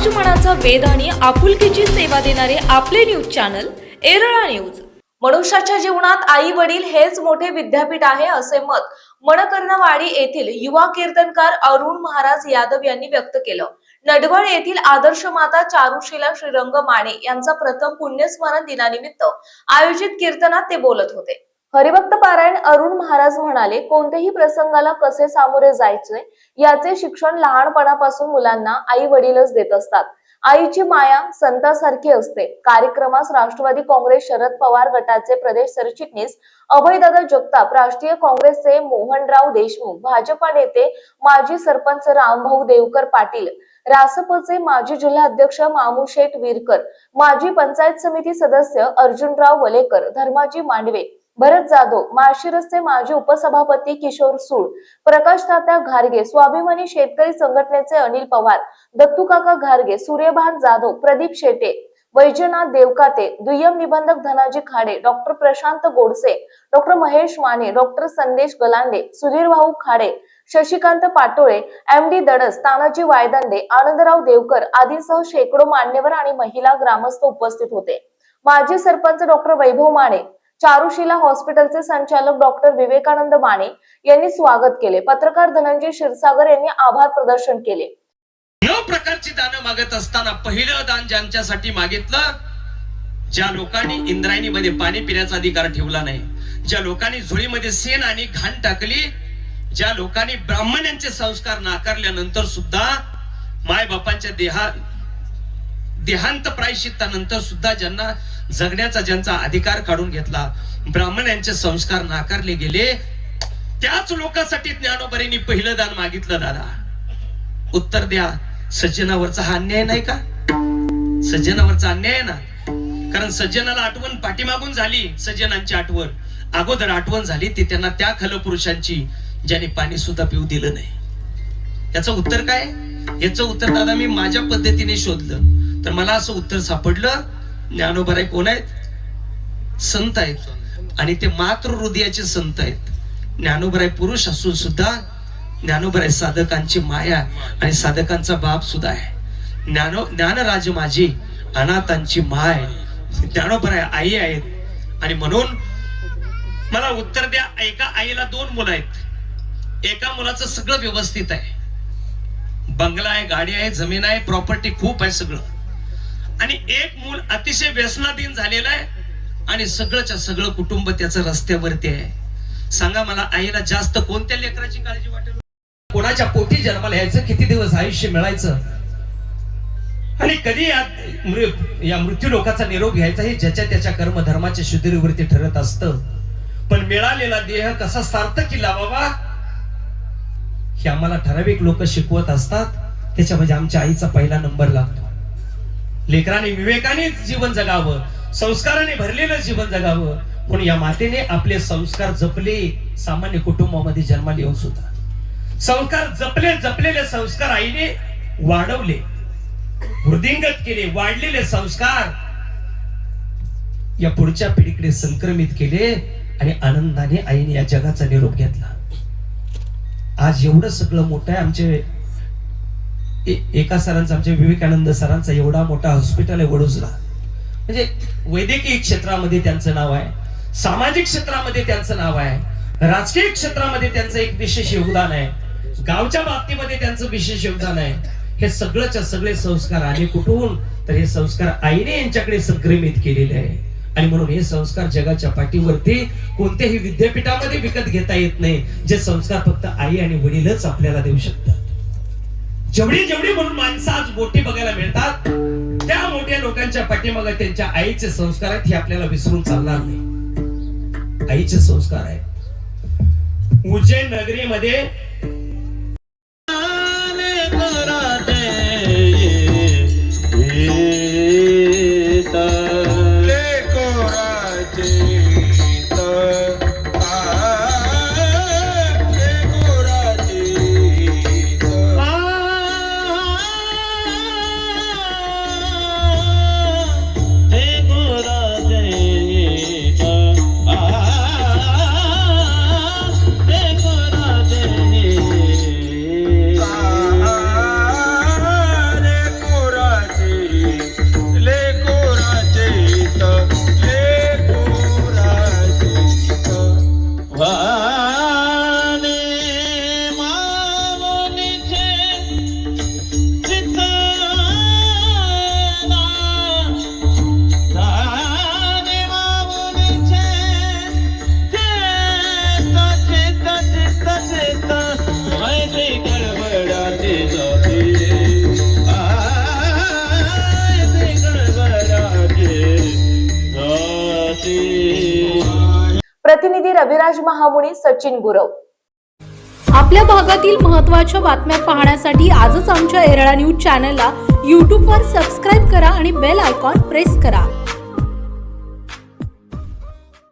समाज मनाचा वेध आणि आपुलकीची सेवा देणारे आपले न्यूज चॅनल एरळा न्यूज. मनुष्याच्या जीवनात आई वडील हेच मोठे विद्यापीठ आहे असे मत मणकर्णवाडी येथील युवा कीर्तनकार अरुण महाराज यादव यांनी व्यक्त केलं. नडवळ येथील आदर्श माता चारुशीला श्रीरंग माने यांचा प्रथम पुण्यस्मरण दिनानिमित्त आयोजित कीर्तनात ते बोलत होते. हरिभक्त पारायण अरुण महाराज म्हणाले कोणत्याही प्रसंगाला कसे सामोरे जायचे? याचे शिक्षण लहानपणापासून मुलांना आई वडीलच देत असतात. आईची माया संतासारखी असते. कार्यक्रमास राष्ट्रवादी काँग्रेस शरद पवार गटाचे प्रदेश सरचिटणीस अभयदादा जगताप राष्ट्रीय काँग्रेसचे मोहनराव देशमुख भाजपा नेते माजी सरपंच रामभाऊ देवकर पाटील रासपचे माजी जिल्हाध्यक्ष मामू शेठ विरकर माजी पंचायत समिती सदस्य अर्जुनराव वलेकर धर्माजी मांडवे भरत जाधव माळशिरसचे माजी उपसभापती किशोर सूळ प्रकाश तात्या घारगे स्वाभिमानी शेतकरी संघटनेचे अनिल पवार दत्तूकाका घारगे सूर्यभान जाधव प्रदीप शेटे वैजनाथ देवकाते दुय्यम निबंधक Dhanaji Khade doctor Prashant Godse doctor Mahesh Mane doctor Sandesh Galande Sudhir Bhau Khade Shashikant Patole M D Dadas Tanaji Waydande Anandrao Devkar आदींसह शेकडो मान्यवर आणि महिला ग्रामस्थ उपस्थित होते. माजी सरपंच डॉक्टर वैभव माने चारुशिला हॉस्पिटलचे संचालक डॉक्टर विवेकानंद माने यांनी स्वागत केले. पत्रकार धनंजय क्षीरसागर यांनी आभार प्रदर्शन केले. न प्रकारची दानं मागत असताना पहिलं दान ज्यांच्यासाठी मागितलं ज्या लोकांनी इंद्रायणीमध्ये पाणी पिण्याचा अधिकार ठेवला नाही ज्या लोकांनी झुळीमध्ये सेन आणि घाण टाकली ज्या लोकांनी ब्राह्मणांचे संस्कार नाकारल्यानंतर सुद्धा माय बापांच्या देहा देहांत प्रायश्चित्तानंतर सुद्धा ज्यांना जगण्याचा ज्यांचा अधिकार काढून घेतला ब्राह्मण यांचे संस्कार नाकारले गेले त्याच लोकांसाठी ज्ञानोबरीने पहिलं दान मागितलं दादा. उत्तर द्या. सज्जनावरचा हा अन्याय नाही का? सज्जनावरचा अन्याय आहे ना? कारण सज्जनाला आठवण पाठीमागून झाली सज्जनांची आठवण. अगोदर आठवण झाली ती त्यांना त्या खलपुरुषांची ज्याने पाणी सुद्धा पिऊ दिलं नाही. याचं उत्तर काय? याचं उत्तर दादा मी माझ्या पद्धतीने शोधलं. तर मला असं उत्तर सापडलं ज्ञानोबराय कोण आहेत? संत आहेत. आणि ते मातृ हृदयाचे संत आहेत. ज्ञानोबराय पुरुष असून सुद्धा ज्ञानोबराय साधकांची माया आणि साधकांचा बाप सुद्धा आहे. ज्ञानो ज्ञानराज माझी अनाथांची माय. ज्ञानोबराय आई आहेत. आणि म्हणून मला उत्तर द्या एका आईला दोन मुलं आहेत. एका मुलाचं सगळं व्यवस्थित आहे. बंगला आहे गाडी आहे जमीन आहे प्रॉपर्टी खूप आहे सगळं. आणि एक मूल अतिशय व्यसनाधीन झालेलं आहे. आणि सगळंच्या सगळं कुटुंब त्याचं रस्त्यावरती आहे. सांगा मला आईला जास्त कोणत्या लेकराची काळजी वाटेल? कोणाच्या पोटी जन्माला यायचं? किती दिवस आयुष्य मिळायचं? आणि कधी या मृ- या मृत्यू लोकाचा निरोप घ्यायचा हे ज्याच्या त्याच्या कर्मधर्माच्या शुद्धीवरती ठरत असत. पण मिळालेला देह कसा सार्थक केला बाबा हे आम्हाला ठराविक लोक शिकवत असतात. त्याच्यामध्ये आमच्या आईचा पहिला नंबर लागतो. लेकराने विवेकाने जीवन जगावं संस्काराने भरलेलं जीवन जगावं. पण या मातेने आपले संस्कार जपले सामान्य कुटुंबामध्ये जन्माला येऊन सुद्धा. संस्कार जपले जपलेले संस्कार आईने वाढवले वृद्धिंगत केले वाढलेले संस्कार या पुढच्या पिढीकडे संक्रमित केले आणि आनंदाने आईने या जगाचा निरोप घेतला. आज एवढं सगळं मोठं आहे आमचे एका सरांचा आमच्या विवेकानंद सरांचा एवढा मोठा हॉस्पिटल आहे वडोजला म्हणजे वैद्यकीय क्षेत्रामध्ये त्यांचं नाव आहे सामाजिक क्षेत्रामध्ये त्यांचं नाव आहे राजकीय क्षेत्रामध्ये त्यांचं एक विशेष योगदान आहे गावच्या बाबतीमध्ये त्यांचं विशेष योगदान आहे. हे सगळंच्या सगळे संस्कार आले कुठून? तर हे संस्कार आईने यांच्याकडे संक्रमित केलेले आहे. आणि म्हणून हे संस्कार जगाच्या पाठीवरती कोणत्याही विद्यापीठामध्ये विकत घेता येत नाही. जे संस्कार फक्त आई आणि वडीलच आपल्याला देऊ शकतात. जेवढी जेवढी म्हणून माणसं आज मोठी बघायला मिळतात त्या मोठ्या लोकांच्या पाठीमागे त्यांच्या आईचे संस्कार आहेत हे आपल्याला विसरून चालणार नाही. आईचे संस्कार आहेत. उज्जैन नगरीमध्ये प्रतिनिधी रविराज महामुनी सचिन गुरव. आपल्या भागातील महत्त्वाच्या बातम्या पाहण्यासाठी आजच आमच्या एरळा न्यूज चॅनलला यूट्यूबवर सबस्क्राईब करा आणि बेल आयकॉन प्रेस करा.